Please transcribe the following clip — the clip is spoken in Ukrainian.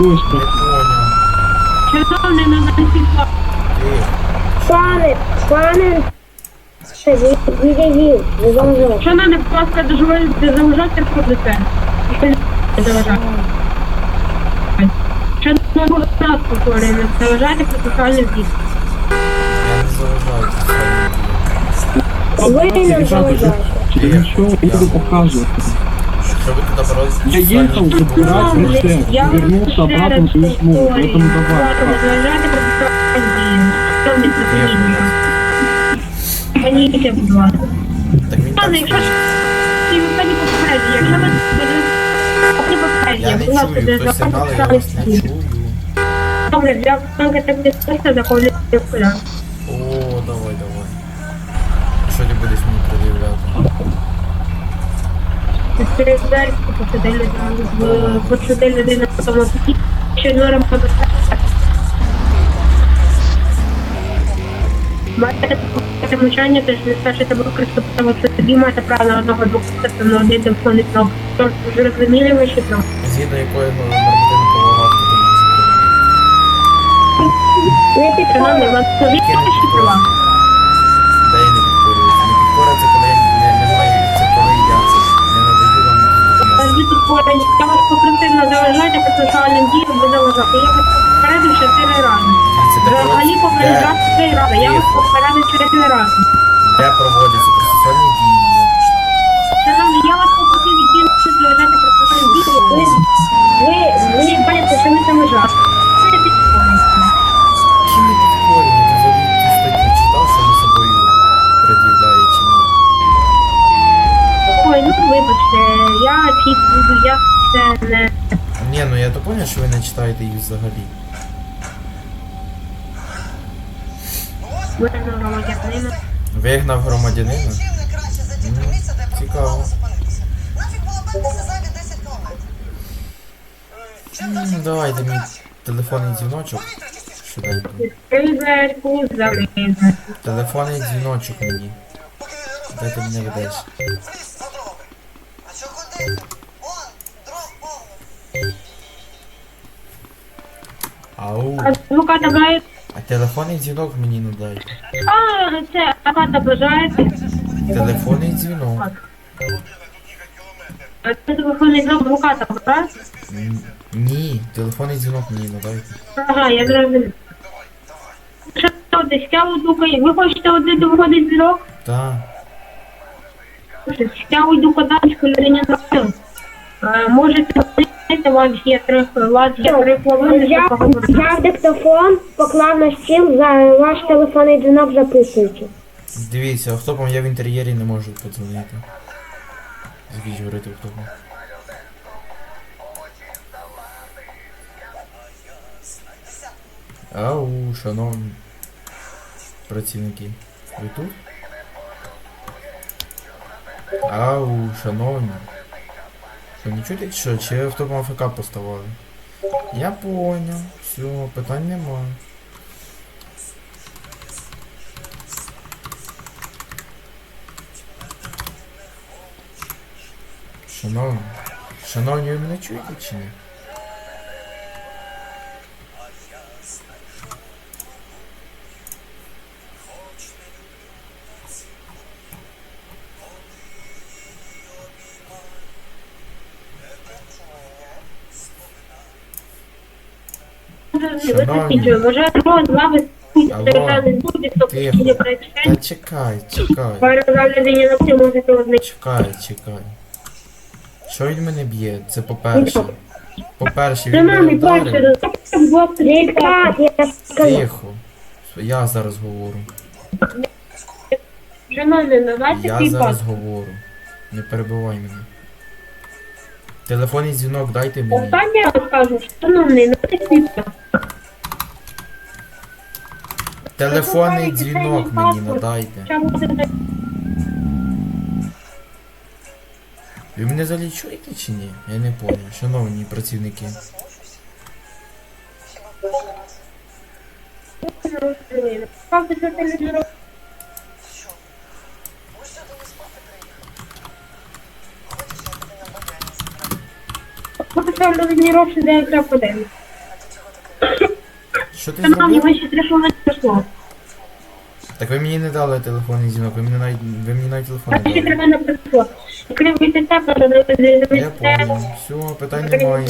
Костя. Не поняв. Шановний на. Ти. Пане, пане, не. Шановний, будь ласка, дозвольте заважати ходити. Не заважати. Шановний, будь ласка, повторюю, не заважати процесуальний звіт. Я не заважаю Ви не заважаєте. Чи нічого я буду показувати. Я їхав забирати рецепт, Я вам вернувся ще обратно раз в свою смогу, повторюю, поэтому будь давай. ласка, не заважати процесуальний звіт. Шановний працівник. Паніки, будь ласка. Так він так Пане, якщо ж ці випадні попередження, якщо ви не попередження, Я не будь ласка, чую, не хтось сигнали, я заважайте вас не чую. Добре, для оцінки так дискусія заходить окуляр. О, давай, давай. Що ти будеш мені пред'являти? Через двері посади людину, посади людину в автомобілі, що норм безпеки. Маєте мовчання, тож не скажете використати в собі, маєте право на одного двох на один телефонний кнопку. Тож зрозуміли ви, що там? Згідно якої нормативно правова акти Не підходить. вам не права. Де я не підкорююся? Не підкоря це коли я не, не маю, це коли я не надаю вам документи. Тоді тут поряд, я вас попросив не заважати процесуальним діям, ви. Я вас попередив чотири рази. Взагалі попереджав три рази. Я вас попередив чотири рази. де проводяться процесуальні дії. Шановний, я вас попросив іти не заважати процесуальним діям. Ви, ви, ви бачите, що ви там. Це не підходить. Чим не підкорюємо? Ти взагалі статтю читав, що ми собою пред'являє чи ні? Ой, ну вибачте, я буду, я це не... Ні, ну я то поняв, що ви не читаєте їх взагалі. Ви не громадянина. Вигнав громадянина? Цікаво. прикол спалитися? Нафіг було битися зайві 10 кілометрів. Чим далі Ну, давайте мій телефонний дзвіночок. Швиденько. Телефонний дзвіночок мені. Де ти ведеш? А що ходить? Ау. Адвоката бажає... А телефонний дзвінок мені не дай. А, це адвоката бажаєте? Телефонний дзвінок. Це телефонний до адвоката, правда? М, Ні, телефонний дзвінок мені не дай. Ага, я зрозумів. Що десь стягу дукає? Ви хочете один доводить зірок? Та. Стягу йду подати хвилині на Можете говорити, у вас є три, у вас є три хвилини, щоб Взяв, поговорити. взяв диктофон, поклав на стіл, за ваш телефонний дзвінок записуючи. Дивіться, автопом я в інтер'єрі не можу подзвонити. Звідь говорити автопом. Ау, шановні працівники. Ви тут? Ау, шановні. Що не чути, що? Чи автопом АФК поставили? Я понял. Все, питань немає. Шановні, шановні, ви мене чуєте чи ні? Ви з вами буде, тобто. Та чекай, чекай, на чекай, чекай. Що він мене б'є? Це по-перше. По-перше, він мене блок Диктат, я. Тихо. Я зараз говорю. Шановний, давайте Я зараз говорю. Не перебивай мене. Телефонний дзвінок дайте мені. Останнє раз кажу, шановний, давайте свій Телефонний дзвінок мені надайте. Ви мене взагалі чуєте чи ні? Я не понял. Шановні працівники. Що ти зробив? Пройшло. Так ви мені не дали телефонний дзвінок, ви мені навіть, ви мені навіть телефон А не дали. Крім від тебе, Я понял. Все, питань немає.